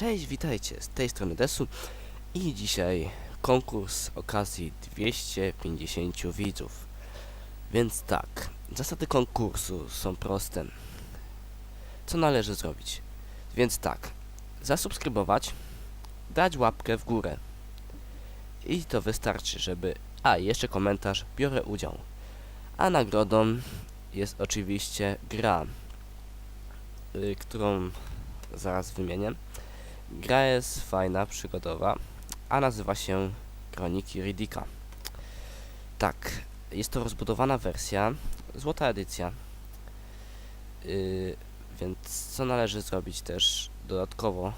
Cześć, witajcie, z tej strony Desu i dzisiaj konkurs okazji 250 widzów. Więc tak, zasady konkursu są proste. Co należy zrobić? Więc tak, zasubskrybować, dać łapkę w górę. I to wystarczy, żeby... A, jeszcze komentarz, biorę udział. A nagrodą jest oczywiście gra, y, którą zaraz wymienię. Gra jest fajna, przygodowa, a nazywa się Kroniki Ridika. Tak, jest to rozbudowana wersja, złota edycja. Yy, więc co należy zrobić też dodatkowo?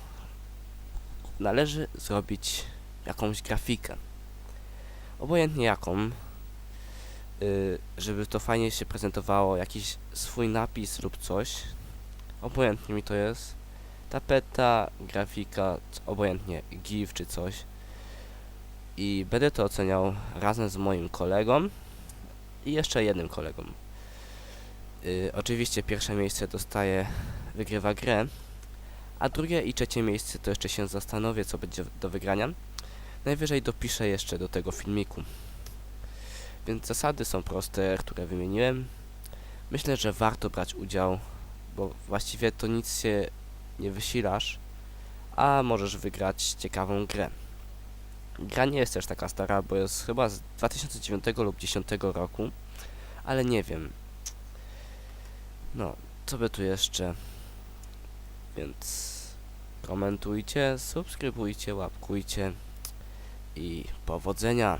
Należy zrobić jakąś grafikę. Obojętnie jaką, yy, żeby to fajnie się prezentowało, jakiś swój napis lub coś. Obojętnie mi to jest tapeta, grafika, obojętnie GIF czy coś. I będę to oceniał razem z moim kolegą i jeszcze jednym kolegą. Y, oczywiście pierwsze miejsce dostaje, wygrywa grę, a drugie i trzecie miejsce to jeszcze się zastanowię, co będzie do wygrania. Najwyżej dopiszę jeszcze do tego filmiku. Więc zasady są proste, które wymieniłem. Myślę, że warto brać udział, bo właściwie to nic się nie wysilasz, a możesz wygrać ciekawą grę. Gra nie jest też taka stara, bo jest chyba z 2009 lub 2010 roku, ale nie wiem. No, co by tu jeszcze? Więc komentujcie, subskrybujcie, łapkujcie i powodzenia.